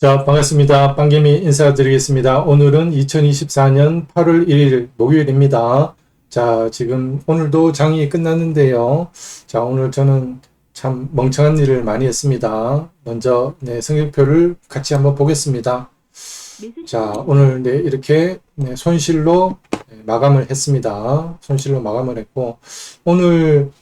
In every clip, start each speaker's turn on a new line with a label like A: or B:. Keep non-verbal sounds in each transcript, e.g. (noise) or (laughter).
A: 자, 반갑습니다. 빵개미 인사드리겠습니다. 오늘은 2024년 8월 1일 목요일입니다. 자, 지금 오늘도 장이 끝났는데요. 자, 오늘 저는 참 멍청한 일을 많이 했습니다. 먼저 네, 성적표를 같이 한번 보겠습니다. 자, 오늘 네, 이렇게 네, 손실로 네, 마감을 했습니다. 손실로 마감을 했고 오늘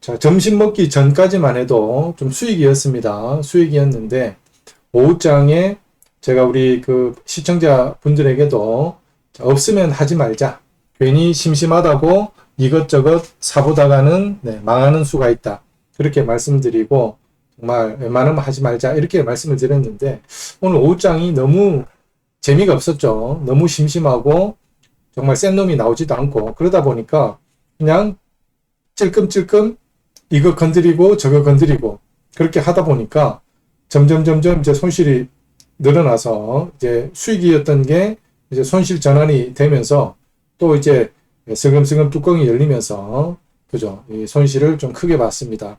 A: 자, 점심 먹기 전까지만 해도 좀 수익이었습니다. 수익이었는데 오후장에 제가 우리 그 시청자 분들에게도 없으면 하지 말자. 괜히 심심하다고 이것저것 사보다가는 네, 망하는 수가 있다. 그렇게 말씀드리고 정말 웬만하면 하지 말자 이렇게 말씀을 드렸는데 오늘 오후장이 너무 재미가 없었죠. 너무 심심하고 정말 센 놈이 나오지도 않고 그러다 보니까 그냥 찔끔찔끔 이거 건드리고 저거 건드리고 그렇게 하다 보니까 점점 점점 이제 손실이 늘어나서 이제 수익이었던 게 이제 손실 전환이 되면서 또 이제 슬금슬금 뚜껑이 열리면서 그죠 이 손실을 좀 크게 봤습니다.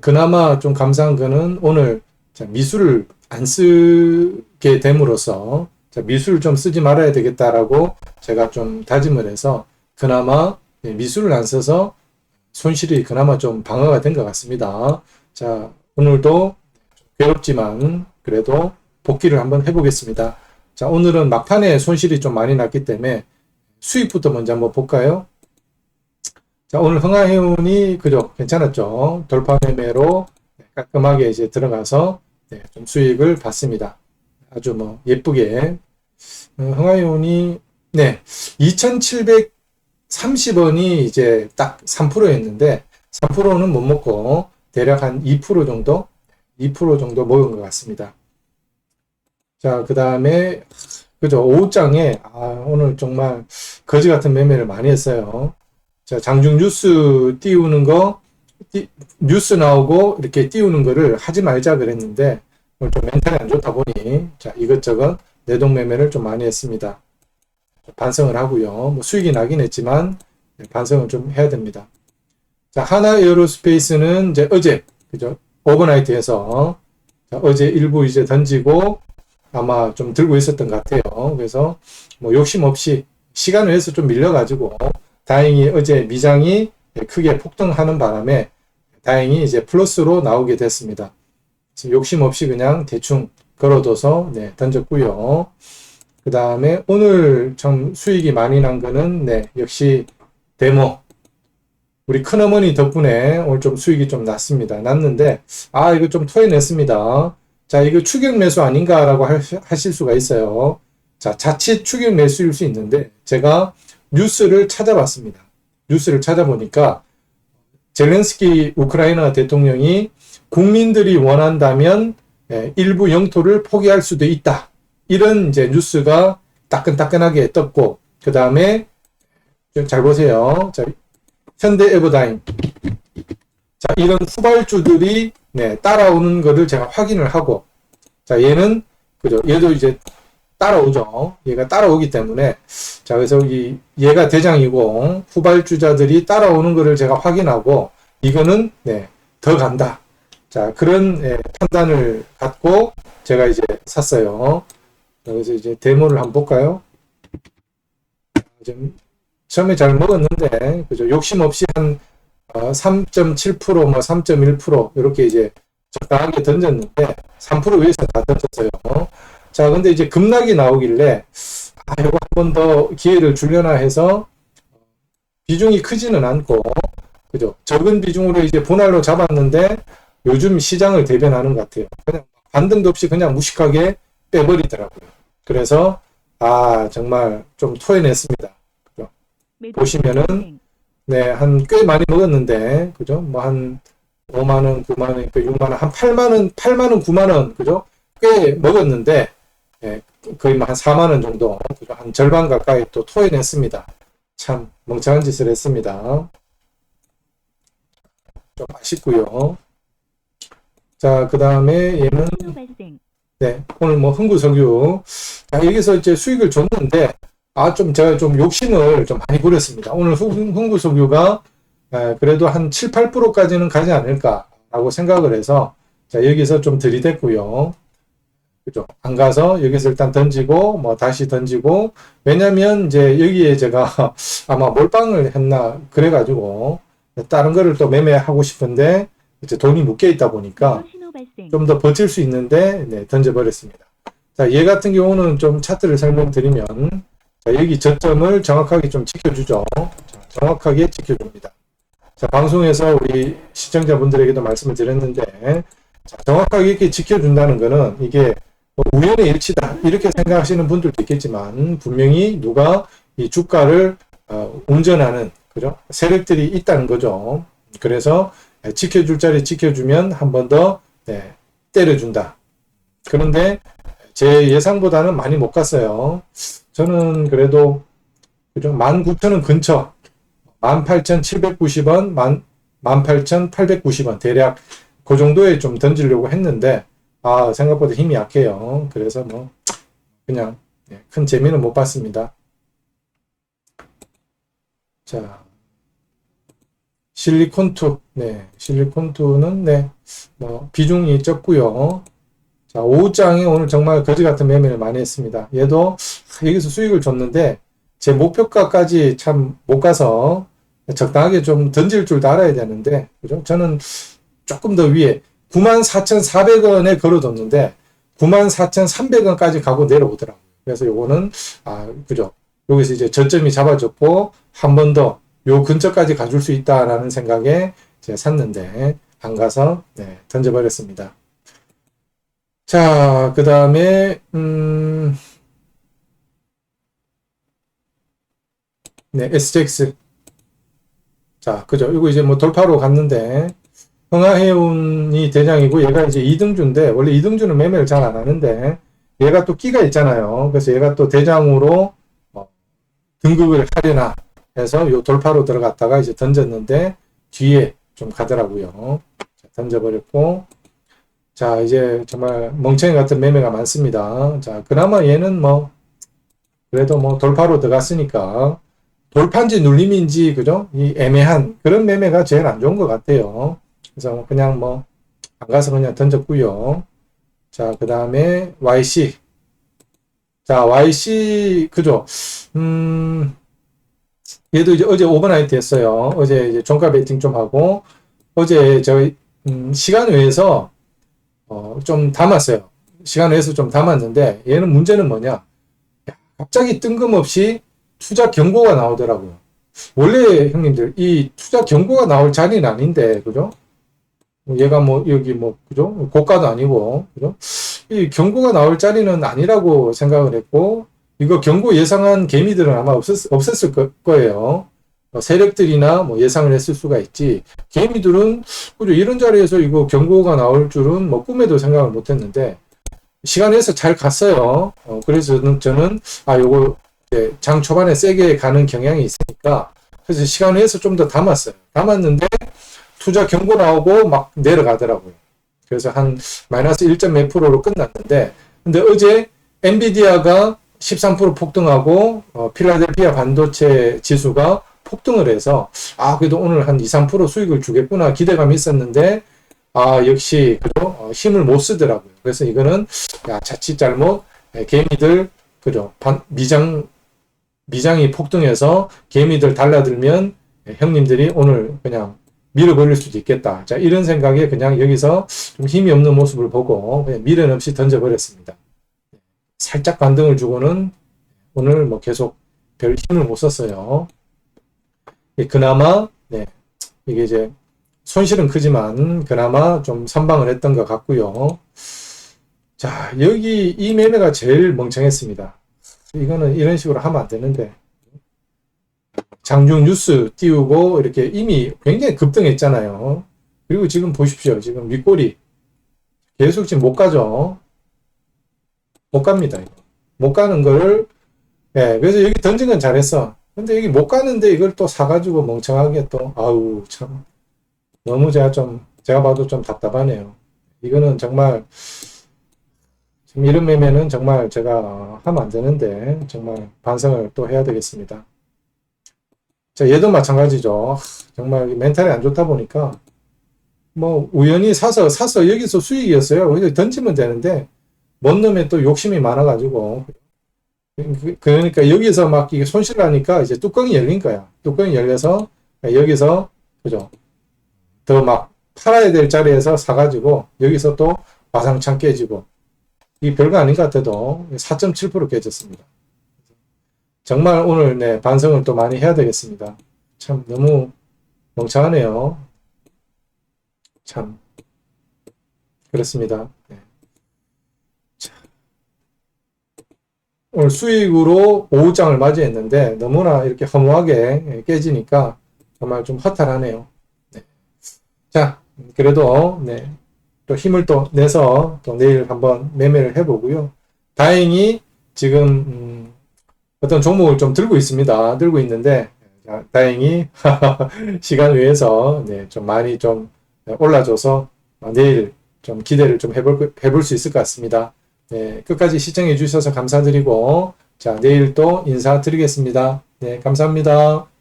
A: 그나마 좀 감사한 거는 오늘 미술을 안 쓰게 됨으로써 미술을 좀 쓰지 말아야 되겠다라고 제가 좀 다짐을 해서 그나마 미술을 안 써서 손실이 그나마 좀 방어가 된 것 같습니다. 자 오늘도 괴롭지만 그래도 복귀를 한번 해보겠습니다. 자, 오늘은 막판에 손실이 좀 많이 났기 때문에 수익부터 먼저 한번 볼까요? 자, 오늘 흥하해운이 그죠? 괜찮았죠? 돌파 매매로 깔끔하게 이제 들어가서 네, 좀 수익을 봤습니다. 아주 뭐 예쁘게 흥하해운이 네 2,730원이 이제 딱 3%였는데 3%는 못 먹고 대략 한 2% 정도 2% 정도 모은 것 같습니다. 자, 그 다음에, 그죠. 오후장에, 아, 오늘 정말 거지 같은 매매를 많이 했어요. 자, 장중 뉴스 띄우는 거, 띄, 뉴스 나오고 이렇게 띄우는 거를 하지 말자 그랬는데, 오늘 좀 멘탈이 안 좋다 보니, 자, 이것저것 내동 매매를 좀 많이 했습니다. 반성을 하고요. 뭐 수익이 나긴 했지만, 반성을 좀 해야 됩니다. 자, 하나 에어로스페이스는 이제 어제, 그죠. 오버나이트에서 어제 일부 이제 던지고 아마 좀 들고 있었던 것 같아요. 그래서 뭐 욕심 없이 시간을 해서 좀 밀려가지고 다행히 어제 미장이 크게 폭등하는 바람에 다행히 이제 플러스로 나오게 됐습니다. 욕심 없이 그냥 대충 걸어둬서 네, 던졌고요. 그 다음에 오늘 참 수익이 많이 난 거는 네, 역시 데모 우리 큰어머니 덕분에 오늘 좀 수익이 좀 났습니다. 났는데, 아, 이거 좀 토해냈습니다. 자, 이거 추격 매수 아닌가라고 하실 수가 있어요. 자, 자칫 추격 매수일 수 있는데, 제가 뉴스를 찾아봤습니다. 뉴스를 찾아보니까, 젤렌스키 우크라이나 대통령이 국민들이 원한다면 예, 일부 영토를 포기할 수도 있다. 이런 이제 뉴스가 따끈따끈하게 떴고, 그 다음에 잘 보세요. 자, 현대 에버다임. 자, 이런 후발주들이 네, 따라오는 것을 제가 확인을 하고 자, 얘는 그죠? 얘도 이제 따라오죠. 얘가 따라오기 때문에 자, 그래서 이 얘가 대장이고 후발주자들이 따라오는 것을 제가 확인하고 이거는 네, 더 간다. 자, 그런 네, 판단을 갖고 제가 이제 샀어요. 그래서 이제 데모를 한번 볼까요? 좀 처음에 잘 먹었는데 그죠 욕심 없이 한 3.7%, 어, 뭐3.1% 이렇게 이제 적당하게 던졌는데 3% 위에서 다 던졌어요. 자, 근데 이제 급락이 나오길래 아, 이거 한 번 더 기회를 주려나 해서 비중이 크지는 않고 그죠 적은 비중으로 이제 분할로 잡았는데 요즘 시장을 대변하는 것 같아요. 그냥 반등도 없이 그냥 무식하게 빼버리더라고요. 그래서 아 정말 좀 토해냈습니다. 보시면은 네, 한 꽤 많이 먹었는데 그죠? 뭐 한 5만 원, 9만 원, 6만 원, 한 8만 원, 8만 원, 9만 원 그죠? 꽤 먹었는데 예, 거의 뭐한 4만 원 정도 그죠? 한 절반 가까이 또 토해냈습니다. 참 멍청한 짓을 했습니다. 좀 아쉽고요. 자, 그 다음에 얘는 네, 오늘 뭐 흥구석유 자, 여기서 이제 수익을 줬는데 아, 좀 제가 좀 욕심을 좀 많이 부렸습니다. 오늘 흥구석유가 그래도 한 7, 8%까지는 가지 않을까라고 생각을 해서 자, 여기서 좀 들이댔고요. 그죠? 안 가서 여기서 일단 던지고 뭐 다시 던지고 왜냐면 이제 여기에 제가 (laughs) 아마 몰빵을 했나 그래 가지고 다른 거를 또 매매하고 싶은데 이제 돈이 묶여 있다 보니까. 좀 더 버틸 수 있는데 네, 던져 버렸습니다. 자, 얘 같은 경우는 좀 차트를 설명드리면 자, 여기 저점을 정확하게 좀 지켜주죠. 자, 정확하게 지켜줍니다. 자, 방송에서 우리 시청자분들에게도 말씀을 드렸는데 자, 정확하게 이렇게 지켜준다는 거는 이게 뭐 우연의 일치다 이렇게 생각하시는 분들도 있겠지만 분명히 누가 이 주가를 어, 운전하는 그죠 세력들이 있다는 거죠. 그래서 지켜줄 자리 지켜주면 한 번 더 네, 때려준다. 그런데 제 예상보다는 많이 못 갔어요. 저는 그래도 그죠 19,000원 근처 18,790원, 18,890원 대략 그 정도에 좀 던지려고 했는데 아 생각보다 힘이 약해요. 그래서 뭐 그냥 네, 큰 재미는 못 봤습니다. 자 실리콘투 네 실리콘투는 네뭐 비중이 적고요. 자 5장이 오늘 정말 거지 같은 매매를 많이 했습니다. 얘도 여기서 수익을 줬는데 제 목표가까지 참 못 가서 적당하게 좀 던질 줄도 알아야 되는데 그죠? 저는 조금 더 위에 94,400원에 걸어뒀는데 94,300원까지 가고 내려오더라고요. 그래서 요거는 아 그죠? 여기서 이제 저점이 잡아졌고 한 번 더 요 근처까지 가줄 수 있다라는 생각에 제가 샀는데 안 가서 네, 던져버렸습니다. 자, 그 다음에 음, 네, SJX 자, 그죠? 이거 이제 뭐 돌파로 갔는데 흥하해운이 대장이고 얘가 이제 2등주인데 원래 2등주는 매매를 잘 안 하는데 얘가 또 끼가 있잖아요. 그래서 얘가 또 대장으로 뭐 등급을 하려나 해서 요 돌파로 들어갔다가 이제 던졌는데 뒤에 좀 가더라고요. 자, 던져버렸고 자 이제 정말 멍청이 같은 매매가 많습니다. 자 그나마 얘는 뭐 그래도 뭐 돌파로 들어갔으니까 돌판지 눌림인지 그죠? 이 애매한 그런 매매가 제일 안 좋은 것 같아요. 그래서 그냥 뭐 안 가서 그냥 던졌고요. 자, 그 다음에 YC. 자, YC 그죠? 음, 얘도 이제 어제 오버나이트 했어요. 어제 이제 종가 베팅 좀 하고 어제 저 음, 시간 외에서 어, 좀 담았어요. 시간 외에서 좀 담았는데 얘는 문제는 뭐냐? 야, 갑자기 뜬금없이 투자 경고가 나오더라고요. 원래 형님들 이 투자 경고가 나올 자리는 아닌데 그죠? 얘가 뭐 여기 뭐 그죠? 고가도 아니고 그죠? 이 경고가 나올 자리는 아니라고 생각을 했고 이거 경고 예상한 개미들은 아마 없었, 없었을 거, 거예요. 어, 세력들이나 뭐 예상을 했을 수가 있지. 개미들은 그죠? 이런 자리에서 이거 경고가 나올 줄은 뭐 꿈에도 생각을 못 했는데 시간에서 잘 갔어요. 어, 그래서 저는, 아 요거 장 초반에 세게 가는 경향이 있으니까 그래서 시간 내에서 좀 더 담았어요. 담았는데 투자 경고 나오고 막 내려가더라고요. 그래서 한 마이너스 1. 몇 프로로 끝났는데 근데 어제 엔비디아가 13% 폭등하고 어, 필라델피아 반도체 지수가 폭등을 해서 아 그래도 오늘 한 2, 3% 수익을 주겠구나 기대감이 있었는데 아 역시 그죠 어, 힘을 못 쓰더라고요. 그래서 이거는 야 자칫 잘못 예, 개미들 그죠 반, 미장 미장이 폭등해서 개미들 달라들면 예, 형님들이 오늘 그냥 밀어버릴 수도 있겠다. 자, 이런 생각에 그냥 여기서 좀 힘이 없는 모습을 보고 그냥 미련 없이 던져버렸습니다. 살짝 반등을 주고는 오늘 뭐 계속 별 힘을 못 썼어요. 예, 그나마, 네, 이게 이제 손실은 크지만 그나마 좀 선방을 했던 것 같고요. 자, 여기 이 매매가 제일 멍청했습니다. 이거는 이런 식으로 하면 안 되는데. 장중 뉴스 띄우고 이렇게 이미 굉장히 급등했잖아요. 그리고 지금 보십시오. 지금 윗골이 계속 지금 못 가죠. 못 갑니다. 못 가는 거를 예, 그래서 여기 던진 건 잘했어. 근데 여기 못 가는데 이걸 또 사가지고 멍청하게 또 아우 참 너무 제가 좀 제가 봐도 좀 답답하네요. 이거는 정말 지금 이런 매매는 정말 제가 하면 안 되는데 정말 반성을 또 해야 되겠습니다. 자, 얘도 마찬가지죠. 정말 멘탈이 안 좋다 보니까 뭐 우연히 사서 사서 여기서 수익이었어요. 그래서 던지면 되는데 뭔 놈에 또 욕심이 많아가지고 그- 그러니까 여기서 막 이게 손실을 하니까 이제 뚜껑이 열린 거야. 뚜껑이 열려서 여기서 그죠? 더 막 팔아야 될 자리에서 사가지고 여기서 또 와상창 깨지고 이 별거 아닌 것 같아도 4.7% 깨졌습니다. 정말 오늘 네 반성을 또 많이 해야 되겠습니다. 참 너무 멍청하네요. 참 그렇습니다. 네. 자, 오늘 수익으로 5장을 맞이했는데 너무나 이렇게 허무하게 깨지니까 정말 좀 허탈하네요. 네. 자, 그래도 네, 또 힘을 또 내서 또 내일 한번 매매를 해보고요. 다행히 지금 음, 어떤 종목을 좀 들고 있습니다. 들고 있는데 자, 다행히 (laughs) 시간 외에서 네, 좀 많이 좀 올라줘서 어, 내일 좀 기대를 좀 해볼, 해볼 수 있을 것 같습니다. 네, 끝까지 시청해 주셔서 감사드리고 자 내일 또 인사드리겠습니다. 네, 감사합니다.